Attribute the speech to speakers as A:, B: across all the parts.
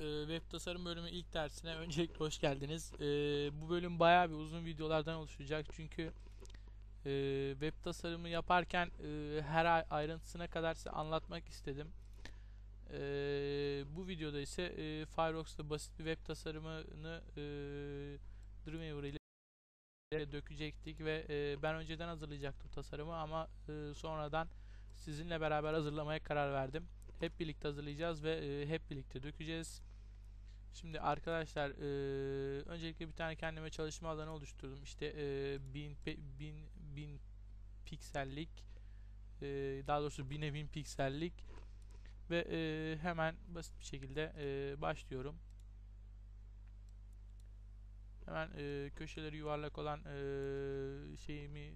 A: e, web tasarım bölümü ilk dersine öncelikle hoş geldiniz. E, bu bölüm bayağı bir uzun videolardan oluşacak çünkü e, web tasarımı yaparken her ay- ayrıntısına kadar size anlatmak istedim. Bu videoda ise Firefox'ta basit bir web tasarımını e, Dreamweaver ile dökecektik ve ben önceden hazırlayacaktım tasarımı ama sonradan sizinle beraber hazırlamaya karar verdim. Hep birlikte hazırlayacağız ve hep birlikte dökeceğiz. Şimdi arkadaşlar e, öncelikle bir tane kendime çalışma alanı oluşturdum. İşte e, bin, pe- bin, bin piksellik e, daha doğrusu bine bin piksellik ve e, hemen basit bir şekilde e, başlıyorum. Hemen e, köşeleri yuvarlak olan e, şeyimi e,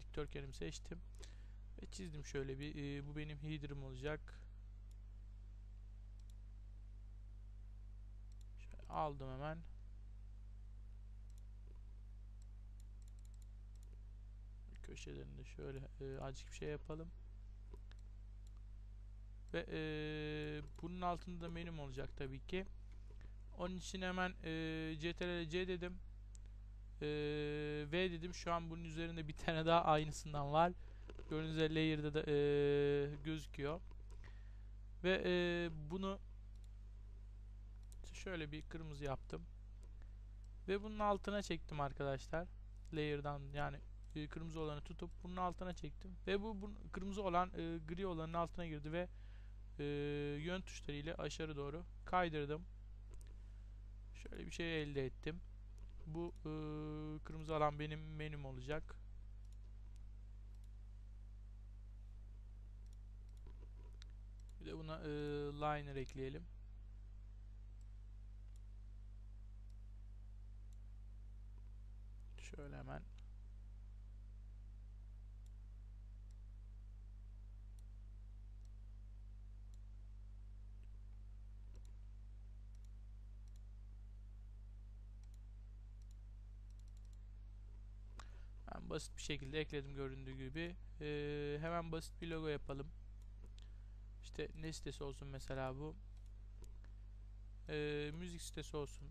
A: dikdörtgenimi seçtim ve çizdim şöyle bir e, bu benim header'ım olacak. Aldım hemen. Köşelerinde şöyle e, azıcık bir şey yapalım. Ve e, bunun altında da menüm olacak tabii ki. Onun için hemen e, CTRL C dedim. E, V dedim. Şu an bunun üzerinde bir tane daha aynısından var. Gördüğünüz üzere layer'da da e, gözüküyor. Ve e, bunu şöyle bir kırmızı yaptım. Ve bunun altına çektim arkadaşlar. Layer'dan yani e, kırmızı olanı tutup bunun altına çektim. Ve bu, bu kırmızı olan e, gri olanın altına girdi ve e, yön tuşları ile aşağı doğru kaydırdım. Şöyle bir şey elde ettim. Bu e, kırmızı alan benim menüm olacak. Bir de buna e, liner ekleyelim. Şöyle hemen Ben basit bir şekilde ekledim göründüğü gibi. Ee, hemen basit bir logo yapalım. İşte ne sitesi olsun mesela bu? Ee, müzik sitesi olsun.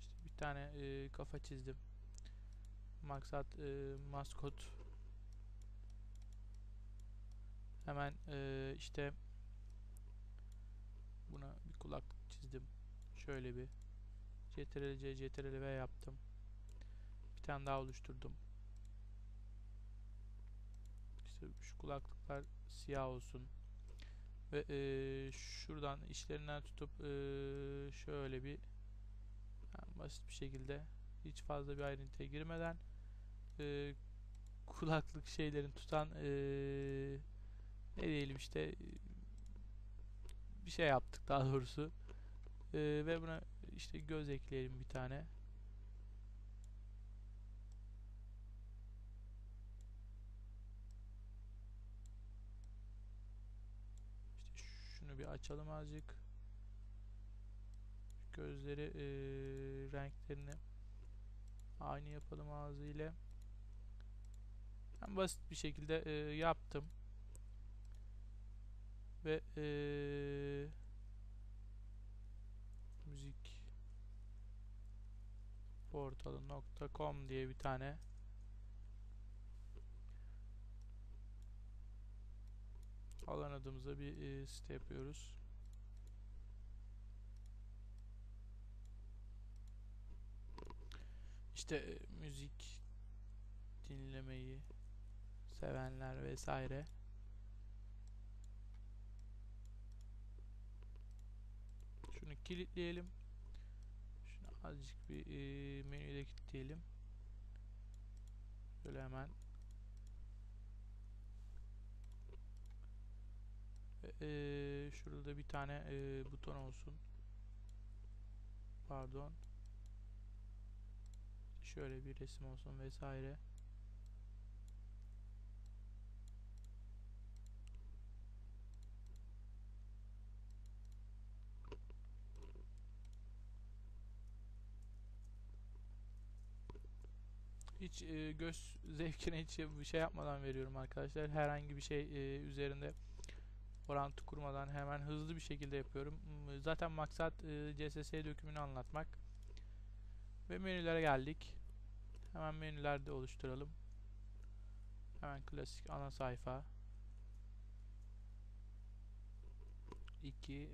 A: İşte bir tane e, kafa çizdim. Maksat e, maskot. Hemen e, işte buna bir kulaklık çizdim. Şöyle bir CTRL C, CTRL V yaptım. Bir tane daha oluşturdum. İşte şu kulaklıklar siyah olsun. Ve eee, şuradan işlerinden tutup eee, şöyle bir yani basit bir şekilde hiç fazla bir ayrıntıya girmeden eee, kulaklık şeylerin tutan eee, ne diyelim işte bir şey yaptık daha doğrusu. Eee, ve buna işte göz ekleyelim bir tane. İşte şunu bir açalım azıcık. Gözleri eee, renklerini aynı yapalım ağzıyla. Ben basit bir şekilde eee, yaptım. Ve eee müzik portalı.com diye bir tane alan adımıza bir e, site yapıyoruz. İşte e, müzik dinlemeyi sevenler vesaire. Şunu kilitleyelim. Şunu azıcık bir e, menüde kilitleyelim. Şöyle hemen. E, şurada da bir tane e, buton olsun. Pardon. Şöyle bir resim olsun vesaire. Hiç e, göz zevkine hiç bir şey yapmadan veriyorum arkadaşlar. Herhangi bir şey e, üzerinde orantı kurmadan hemen hızlı bir şekilde yapıyorum. Zaten maksat e, CSS dökümünü anlatmak. Ve menülere geldik. Hemen menülerde oluşturalım. Hemen klasik ana sayfa. 2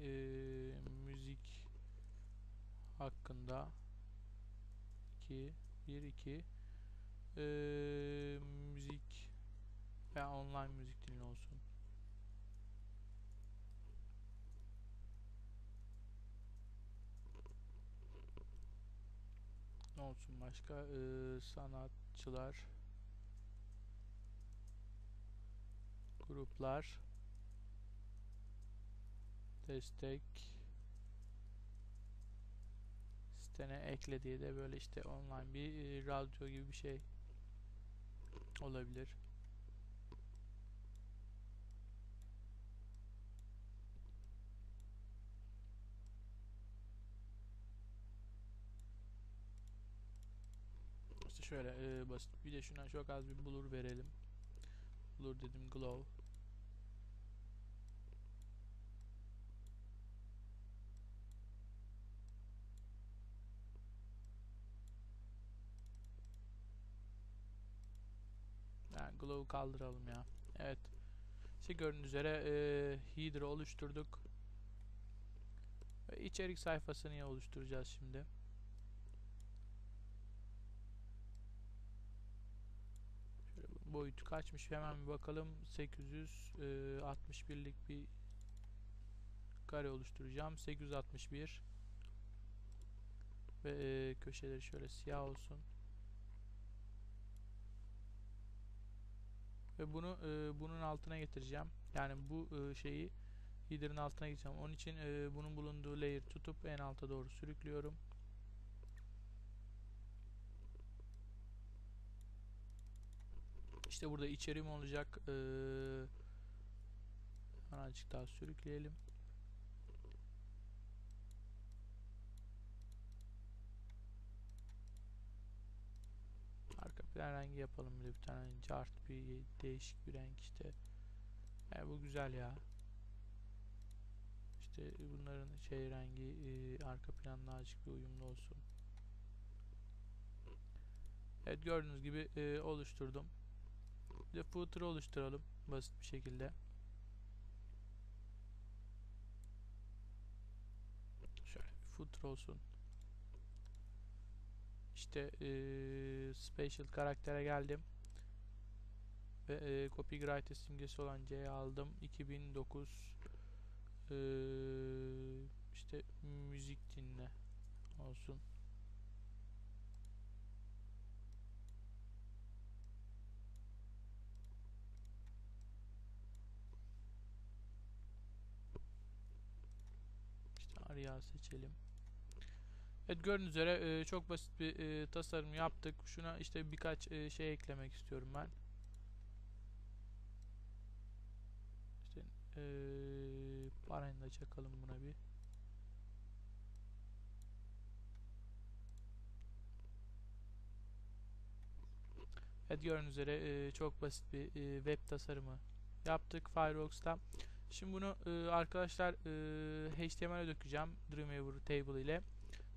A: müzik hakkında 2 1 2 müzik ve online müzik dinle olsun. Olsun başka? Ee, sanatçılar, gruplar, destek, sitene ekle de böyle işte online bir e, radyo gibi bir şey olabilir. İşte şöyle e, basit bir de şuna çok az bir blur verelim. Blur dedim glow. Yani glow'u kaldıralım ya. Evet. İşte gördüğünüz üzere e, header oluşturduk. Ve içerik sayfasını oluşturacağız şimdi. Şöyle boyutu kaçmış hemen bir bakalım. 861'lik bir kare oluşturacağım. 861 ve e, köşeleri şöyle siyah olsun. Ve bunu e, bunun altına getireceğim. Yani bu e, şeyi header'ın altına getireceğim. Onun için e, bunun bulunduğu layer tutup en alta doğru sürüklüyorum. İşte burada içeriğim olacak. E, azıcık daha sürükleyelim. Arka plan rengi yapalım bir bir tane cart bir değişik bir renk işte. Yani bu güzel ya. İşte bunların şey rengi e, arka planla azıcık bir uyumlu olsun. Evet gördüğünüz gibi e, oluşturdum. Bir de footer oluşturalım basit bir şekilde. Şöyle bir footer olsun. İşte e, special karaktere geldim. Ve e, copyright simgesi olan C'yi aldım. 2009 e, işte müzik dinle olsun. Arya seçelim. Evet gördüğünüz üzere e, çok basit bir e, tasarım yaptık. Şuna işte birkaç e, şey eklemek istiyorum ben. İşte e, parayını da çakalım buna bir. Evet gördüğünüz üzere e, çok basit bir e, web tasarımı yaptık Firefox'ta. Şimdi bunu e, arkadaşlar e, HTML'e dökeceğim Dreamweaver table ile.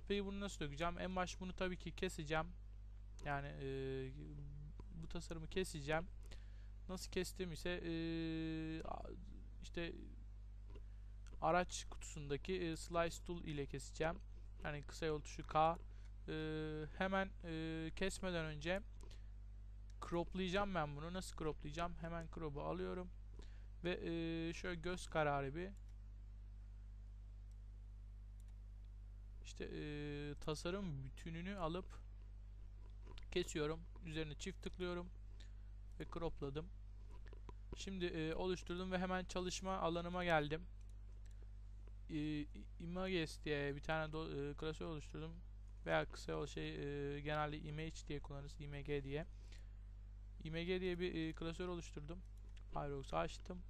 A: Peki bunu nasıl dökeceğim? En baş bunu tabii ki keseceğim. Yani e, bu tasarımı keseceğim. Nasıl kestim ise e, işte araç kutusundaki e, slice tool ile keseceğim. Yani kısa yol tuşu K. E, hemen e, kesmeden önce croplayacağım ben bunu. Nasıl croplayacağım? Hemen crop'u alıyorum. Ve e, şöyle göz kararı bir işte e, tasarım bütününü alıp kesiyorum. Üzerine çift tıklıyorum ve cropladım. Şimdi e, oluşturdum ve hemen çalışma alanıma geldim. E, images diye bir tane do, e, klasör oluşturdum. Veya kısa yol şey e, genelde image diye kullanırız. img diye. img diye bir e, klasör oluşturdum. Firefox'u açtım.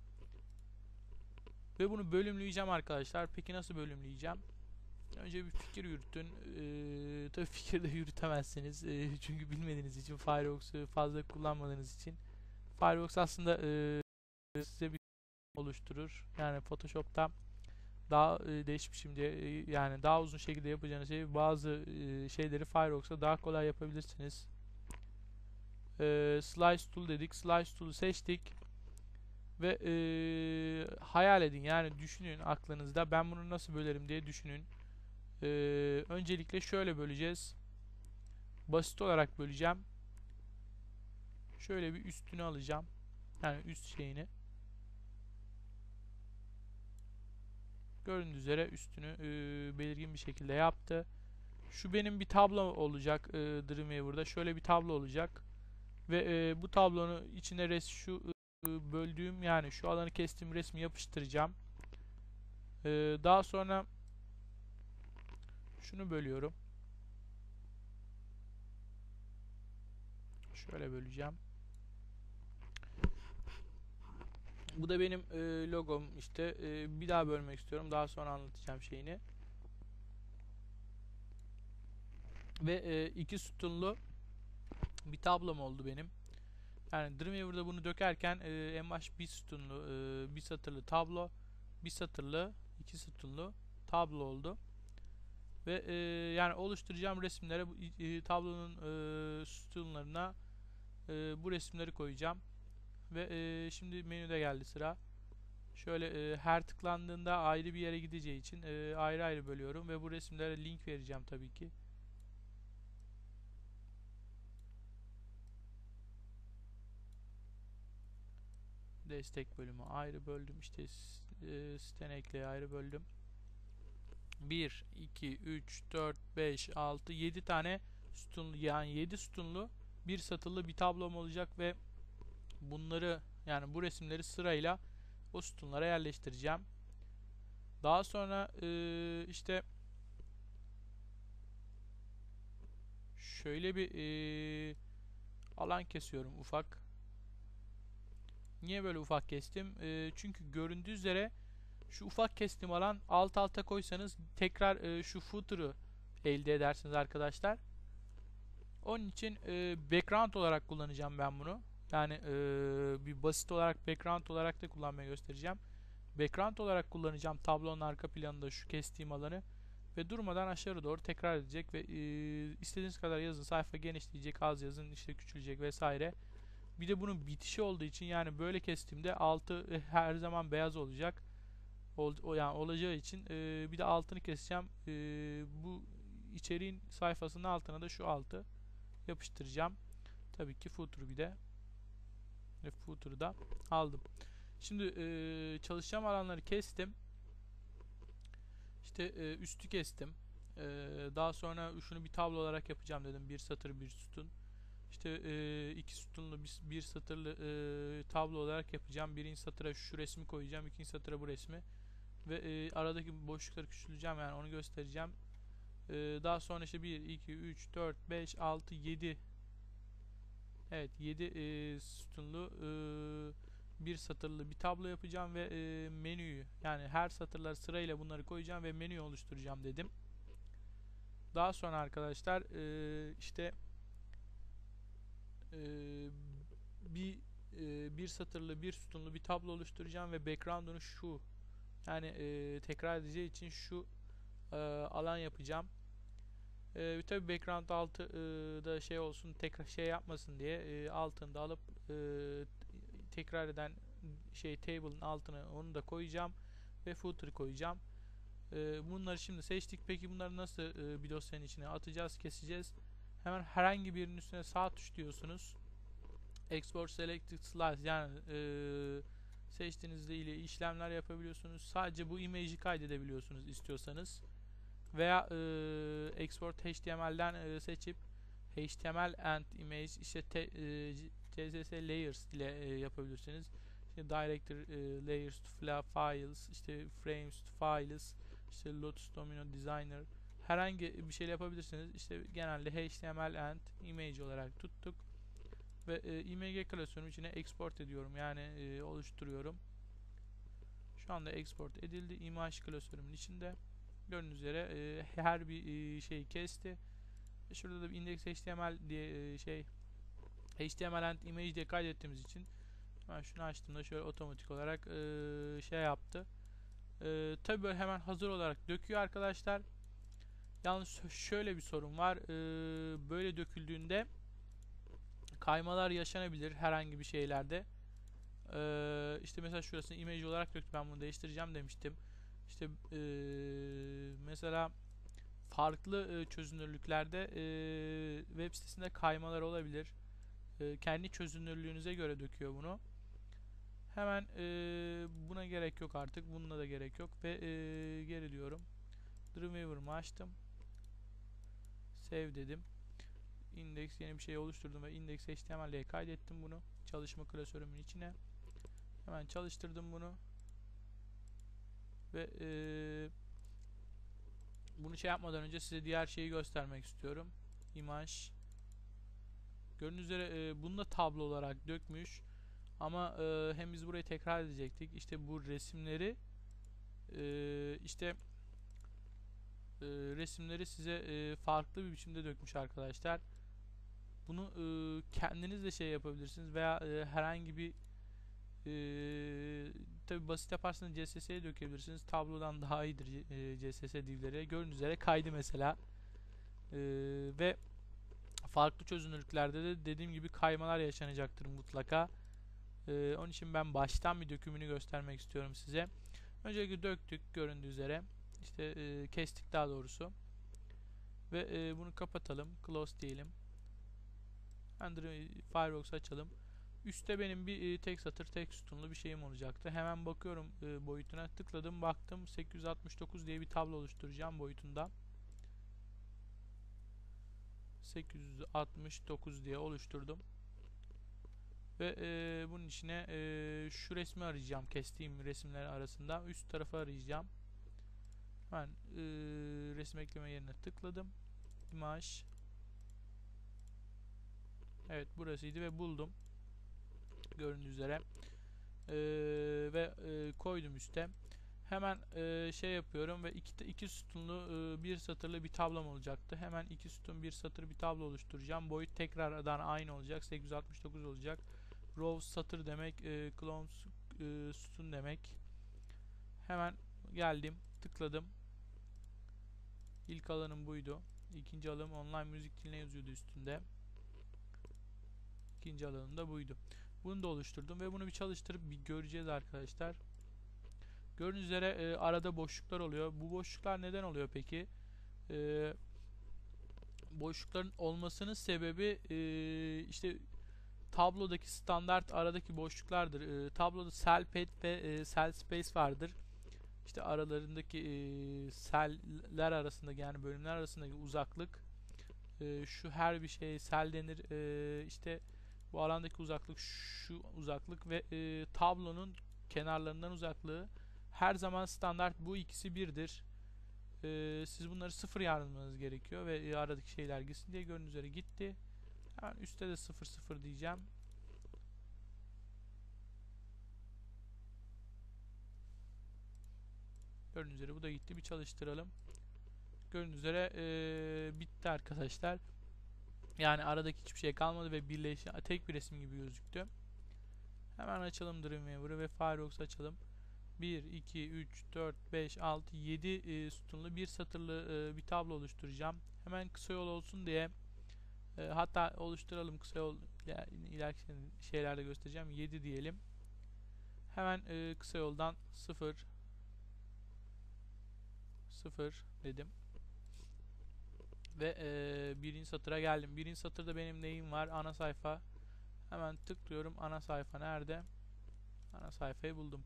A: Ve bunu bölümleyeceğim arkadaşlar. Peki nasıl bölümleyeceğim? Önce bir fikir yürütün. Ee, tabii fikir de yürütemezsiniz. Ee, çünkü bilmediğiniz için Firefox'u fazla kullanmadığınız için. Firefox aslında e, size bir oluşturur. Yani Photoshop'ta daha e, değişik biçimde e, yani daha uzun şekilde yapacağınız şey bazı e, şeyleri Firefox'ta daha kolay yapabilirsiniz. E, slice tool dedik. Slice tool'u seçtik. Ve e, hayal edin yani düşünün aklınızda ben bunu nasıl bölerim diye düşünün. E, öncelikle şöyle böleceğiz. Basit olarak böleceğim. Şöyle bir üstünü alacağım. Yani üst şeyini. Gördüğünüz üzere üstünü e, belirgin bir şekilde yaptı. Şu benim bir tablo olacak e, Dreamweaver'da. Şöyle bir tablo olacak. Ve e, bu tablonun içine res şu böldüğüm yani şu alanı kestiğim resmi yapıştıracağım. E, daha sonra şunu bölüyorum. Şöyle böleceğim. Bu da benim e, logom işte e, bir daha bölmek istiyorum daha sonra anlatacağım şeyini ve e, iki sütunlu bir tablom oldu benim yani Dreamweaver'da bunu dökerken e, en baş bir sütunlu e, bir satırlı tablo bir satırlı iki sütunlu tablo oldu ve e, yani oluşturacağım resimlere e, tablonun e, sütunlarına e, bu resimleri koyacağım ve e, şimdi menüde geldi sıra. Şöyle e, her tıklandığında ayrı bir yere gideceği için e, ayrı ayrı bölüyorum ve bu resimlere link vereceğim tabii ki. Destek bölümü ayrı böldüm. İşte e, siten ekleye ayrı böldüm. 1, 2, 3, 4, 5, 6, 7 tane sütunlu yani 7 sütunlu bir satırlı bir tablom olacak ve bunları yani bu resimleri sırayla o sütunlara yerleştireceğim. Daha sonra e, işte şöyle bir e, alan kesiyorum ufak. Niye böyle ufak kestim? E, çünkü göründüğü üzere şu ufak kestiğim alan alt alta koysanız tekrar e, şu footer'ı elde edersiniz arkadaşlar. Onun için e, background olarak kullanacağım ben bunu. Yani e, bir basit olarak background olarak da kullanmaya göstereceğim. Background olarak kullanacağım tablonun arka planında şu kestiğim alanı ve durmadan aşağı doğru tekrar edecek ve e, istediğiniz kadar yazın sayfa genişleyecek az yazın işte küçülecek vesaire. Bir de bunun bitişi olduğu için yani böyle kestiğimde altı e, her zaman beyaz olacak. Ol, o yani olacağı için e, bir de altını keseceğim. E, bu içeriğin sayfasının altına da şu altı yapıştıracağım. Tabii ki footer bir de ve footer'ı da aldım. Şimdi e, çalışacağım alanları kestim. İşte e, üstü kestim. E, daha sonra şunu bir tablo olarak yapacağım dedim. Bir satır bir sütun. İşte e, iki sütunlu bir, bir satırlı e, tablo olarak yapacağım. Birinci satıra şu resmi koyacağım. ikinci satıra bu resmi. Ve e, aradaki boşlukları küçülteceğim yani onu göstereceğim. E, daha sonra işte 1, 2, 3, 4, 5, 6, 7 Evet 7 e, sütunlu e, bir satırlı bir tablo yapacağım ve e, menüyü yani her satırlar sırayla bunları koyacağım ve menüyü oluşturacağım dedim. Daha sonra arkadaşlar e, işte e, bir e, bir satırlı bir sütunlu bir tablo oluşturacağım ve background'unu şu yani e, tekrar edeceği için şu e, alan yapacağım. E, tabi background altı e, da şey olsun tekrar şey yapmasın diye e, altında alıp e, tekrar eden şey table'ın altına onu da koyacağım ve footer koyacağım. E, bunları şimdi seçtik. Peki bunları nasıl e, bir dosyanın içine atacağız, keseceğiz? Hemen herhangi birinin üstüne sağ tuş diyorsunuz. Export Selected Slice yani e, seçtiğinizde ile işlemler yapabiliyorsunuz. Sadece bu image'i kaydedebiliyorsunuz istiyorsanız veya e, export HTML'den e, seçip HTML and image işte te, e, CSS layers ile e, yapabilirsiniz. İşte director e, layers to files, işte frames to files, işte Lotus Domino Designer herhangi bir şey yapabilirsiniz. İşte genelde HTML and image olarak tuttuk ve e, img klasörüm içine export ediyorum. Yani e, oluşturuyorum. Şu anda export edildi. Image klasörümün içinde. Gördüğünüz üzere e, her bir e, şeyi kesti. Şurada da bir index html diye e, şey HTML and image diye kaydettiğimiz için Hemen şunu açtığımda şöyle otomatik olarak eee, şey yaptı. Eee tabii böyle hemen hazır olarak döküyor arkadaşlar. Yalnız şö- şöyle bir sorun var. Eee, böyle döküldüğünde kaymalar yaşanabilir herhangi bir şeylerde. Eee işte mesela şurasını image olarak döktü. Ben bunu değiştireceğim demiştim. İşte eee, mesela farklı eee, çözünürlüklerde eee, web sitesinde kaymalar olabilir. Eee, kendi çözünürlüğünüze göre döküyor bunu. Hemen eee, buna gerek yok artık. Bununla da gerek yok ve eee, geri diyorum. Dreamweaver'ımı açtım. Save dedim. Index yeni bir şey oluşturdum ve index HTML'ye kaydettim bunu. Çalışma klasörümün içine. Hemen çalıştırdım bunu. Ve eee, bunu şey yapmadan önce size diğer şeyi göstermek istiyorum. Image. Gördüğünüz üzere eee, bunu da tablo olarak dökmüş. Ama eee, hem biz burayı tekrar edecektik. İşte bu resimleri eee, işte eee, resimleri size eee, farklı bir biçimde dökmüş arkadaşlar. Bunu eee, kendiniz de şey yapabilirsiniz veya eee, herhangi bir eee tabi basit yaparsanız CSS'ye dökebilirsiniz. Tablodan daha iyidir eee, CSS divleri. Gördüğünüz üzere kaydı mesela. Eee, ve farklı çözünürlüklerde de dediğim gibi kaymalar yaşanacaktır mutlaka. Eee, onun için ben baştan bir dökümünü göstermek istiyorum size. Öncelikle döktük göründüğü üzere. İşte eee, kestik daha doğrusu. Ve eee, bunu kapatalım. Close diyelim. Android Firefox açalım. Üste benim bir e, tek satır tek sütunlu bir şeyim olacaktı. Hemen bakıyorum e, boyutuna. Tıkladım baktım 869 diye bir tablo oluşturacağım boyutunda. 869 diye oluşturdum. Ve e, bunun içine e, şu resmi arayacağım. Kestiğim resimler arasında. Üst tarafı arayacağım. Hemen e, resim ekleme yerine tıkladım. Image. Evet burasıydı ve buldum. Göründüğü üzere. Ee, ve e, koydum üste. Hemen e, şey yapıyorum ve iki, iki sütunlu e, bir satırlı bir tablom olacaktı. Hemen iki sütun bir satır bir tablo oluşturacağım. Boyut tekrardan aynı olacak. 869 olacak. Rows satır demek. E, clones e, sütun demek. Hemen geldim. Tıkladım. İlk alanım buydu. İkinci alanım online müzik diline yazıyordu üstünde. İkinci alanım da buydu. Bunu da oluşturdum ve bunu bir çalıştırıp bir göreceğiz arkadaşlar. Gördüğünüz üzere e, arada boşluklar oluyor. Bu boşluklar neden oluyor peki? E, boşlukların olmasının sebebi e, işte tablodaki standart aradaki boşluklardır. E, tabloda cell pad ve e, cell space vardır. İşte aralarındaki e, cell'ler arasındaki yani bölümler arasındaki uzaklık e, şu her bir şey cell denir. E, işte bu alandaki uzaklık şu uzaklık ve e, tablonun kenarlarından uzaklığı her zaman standart bu ikisi birdir. E, siz bunları sıfır yazmanız gerekiyor ve aradaki şeyler gitsin diye gördüğünüz üzere gitti. Hemen üstte de sıfır sıfır diyeceğim. Gördüğünüz üzere bu da gitti. Bir çalıştıralım. Gördüğünüz üzere e, bitti arkadaşlar. Yani aradaki hiçbir şey kalmadı ve birleşen tek bir resim gibi gözüktü. Hemen açalım Dreamweaver'ı ve Firefox açalım. 1, 2, 3, 4, 5, 6, 7 e, sütunlu bir satırlı e, bir tablo oluşturacağım. Hemen kısa yol olsun diye e, hatta oluşturalım kısa yol iler- ileriki şeylerde göstereceğim. 7 diyelim. Hemen e, kısa yoldan 0 0 dedim. Ve e, birinci satıra geldim. Birinci satırda benim neyim var? Ana sayfa. Hemen tıklıyorum. Ana sayfa nerede? Ana sayfayı buldum.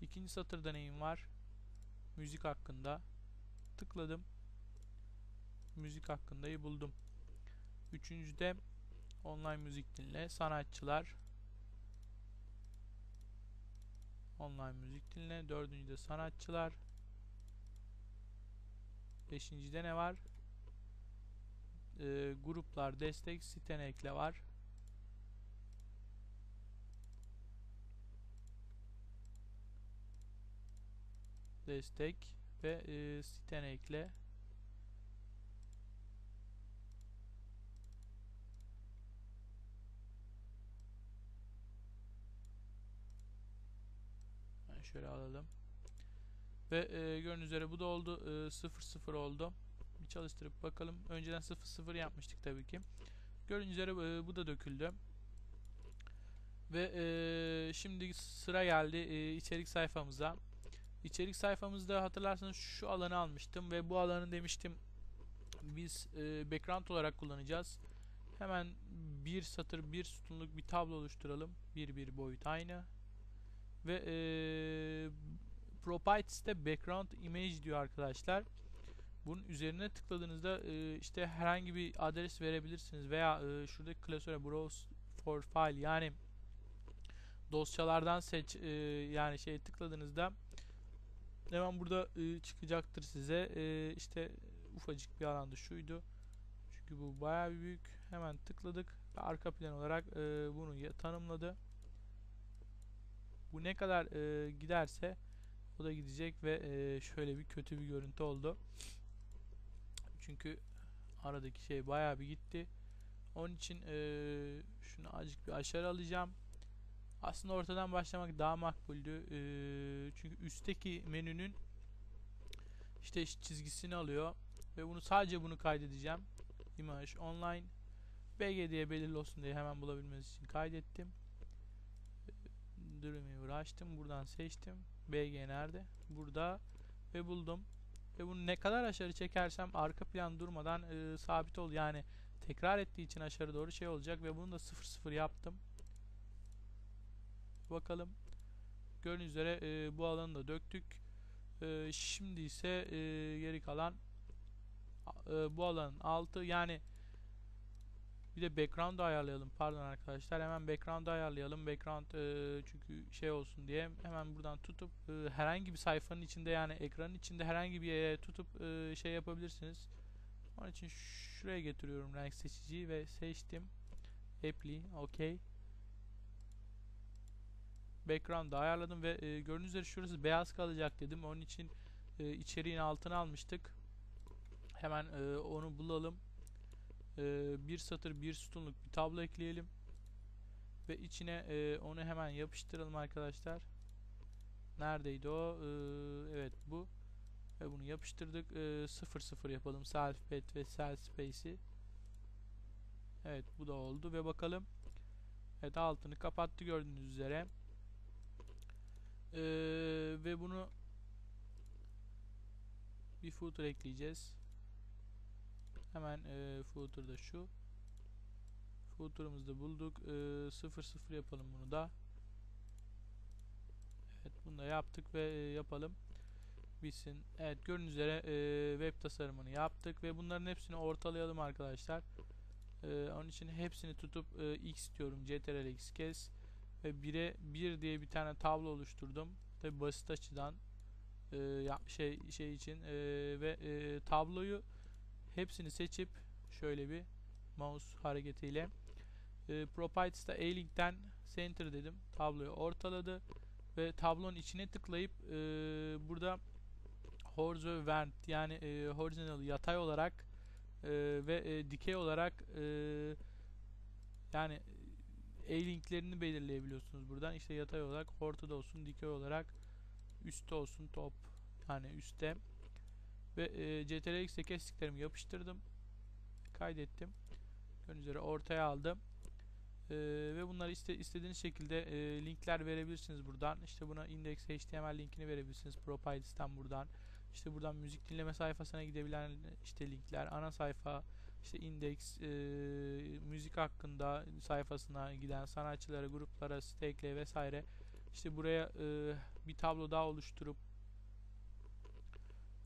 A: İkinci satırda neyim var? Müzik hakkında. Tıkladım. Müzik hakkındayı buldum. Üçüncüde online müzik dinle. Sanatçılar. Online müzik dinle. Dördüncüde sanatçılar. Beşincide ne var? Ee, gruplar, destek, sitene ekle var. Destek ve e, sitene ekle. şöyle alalım. Ve e, gördüğünüz üzere bu da oldu. E, 0 0 oldu. Bir çalıştırıp bakalım. Önceden 0 0 yapmıştık tabii ki. Gördüğünüz üzere e, bu da döküldü. Ve e, şimdi sıra geldi e, içerik sayfamıza. İçerik sayfamızda hatırlarsanız şu alanı almıştım ve bu alanı demiştim biz e, background olarak kullanacağız. Hemen bir satır bir sütunluk bir tablo oluşturalım. Bir bir boyut aynı. Ve e, properties'te background image diyor arkadaşlar. Bunun üzerine tıkladığınızda e, işte herhangi bir adres verebilirsiniz veya e, şuradaki klasöre browse for file yani dosyalardan seç e, yani şey tıkladığınızda hemen burada e, çıkacaktır size. E, işte ufacık bir alanda şuydu. Çünkü bu bir büyük. Hemen tıkladık arka plan olarak e, bunu tanımladı. Bu ne kadar e, giderse o gidecek ve e, şöyle bir kötü bir görüntü oldu çünkü aradaki şey bayağı bir gitti onun için e, şunu azıcık bir aşağı alacağım aslında ortadan başlamak daha makbuldü. Ee, çünkü üstteki menünün işte çizgisini alıyor ve bunu sadece bunu kaydedeceğim. Image online BG diye belirli olsun diye hemen bulabilmeniz için kaydettim. Dreamweaver açtım. Buradan seçtim. BG nerede? Burada ve buldum. Ve bunu ne kadar aşağı çekersem arka plan durmadan e, sabit ol yani tekrar ettiği için aşağı doğru şey olacak ve bunu da 0-0 yaptım. Bakalım. Gördüğünüz üzere e, bu alanı da döktük. E, şimdi ise e, geri kalan e, bu alanın altı yani bir de background'u ayarlayalım. Pardon arkadaşlar. Hemen background'u ayarlayalım. Background e, çünkü şey olsun diye hemen buradan tutup e, herhangi bir sayfanın içinde yani ekranın içinde herhangi bir yere tutup e, şey yapabilirsiniz. Onun için şuraya getiriyorum renk seçiciyi ve seçtim. Apply, OK background'ı ayarladım ve e, gördüğünüz üzere şurası beyaz kalacak dedim. Onun için e, içeriğin altına almıştık. Hemen e, onu bulalım. E, bir satır bir sütunluk bir tablo ekleyelim. Ve içine e, onu hemen yapıştıralım arkadaşlar. Neredeydi o? E, evet bu. Ve bunu yapıştırdık. E, 0 0 yapalım. Self bed ve self space'i. Evet bu da oldu ve bakalım. Evet altını kapattı gördüğünüz üzere. Ee, ve bunu bir footer ekleyeceğiz. Hemen e, footer'da şu. Footer'ımızı bulduk. E, 0 0 yapalım bunu da. Evet bunu da yaptık ve e, yapalım. Bitsin. Evet gördüğünüz üzere e, web tasarımını yaptık ve bunların hepsini ortalayalım arkadaşlar. E, onun için hepsini tutup e, x diyorum. ctrl x kes ve 1'e 1 diye bir tane tablo oluşturdum. Tabi basit açıdan e, ya, şey şey için e, ve e, tabloyu hepsini seçip şöyle bir mouse hareketiyle e, Properties'ta A-Link'ten Center dedim. Tabloyu ortaladı ve tablonun içine tıklayıp e, burada horizontal yani e, horizontal yatay olarak e, ve e, dikey olarak e, yani A-linklerini belirleyebiliyorsunuz buradan. İşte yatay olarak ortada olsun, dikey olarak üstte olsun top yani üstte. Ve e, CTRL-X'e kestiklerimi yapıştırdım. Kaydettim. Gördüğünüz üzere ortaya aldım. E, ve bunları iste, istediğiniz şekilde e, linkler verebilirsiniz buradan. İşte buna index HTML linkini verebilirsiniz Properties'ten buradan. İşte buradan müzik dinleme sayfasına gidebilen işte linkler, ana sayfa, işte index, e, müzik hakkında sayfasına giden sanatçılara, gruplara, site'le vesaire işte buraya e, bir tablo daha oluşturup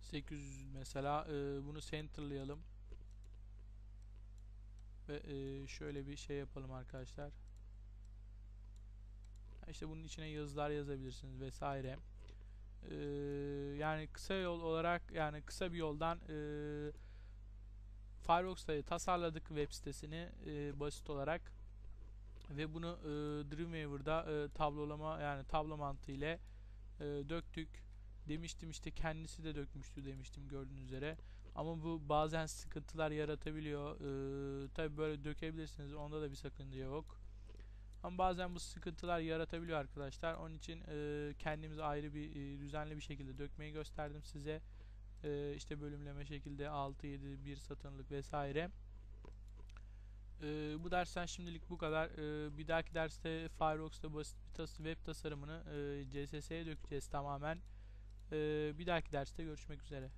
A: 800 mesela e, bunu centerlayalım. Ve e, şöyle bir şey yapalım arkadaşlar. İşte bunun içine yazılar yazabilirsiniz vesaire. Ee, yani kısa yol olarak yani kısa bir yoldan e, Firefox'ta tasarladık web sitesini e, basit olarak. Ve bunu e, Dreamweaver'da e, tablolama yani tablo mantığı ile e, döktük. Demiştim işte kendisi de dökmüştü demiştim gördüğünüz üzere. Ama bu bazen sıkıntılar yaratabiliyor. E, Tabi böyle dökebilirsiniz. Onda da bir sakınca yok. Ama bazen bu sıkıntılar yaratabiliyor arkadaşlar. Onun için e, kendimizi ayrı bir e, düzenli bir şekilde dökmeyi gösterdim size. E, işte bölümleme şekilde 6, 7, 1 satırlık vesaire. E, bu dersten şimdilik bu kadar. E, bir dahaki derste Firefox'ta basit bir tas web tasarımını e, CSS'ye dökeceğiz tamamen. E, bir dahaki derste görüşmek üzere.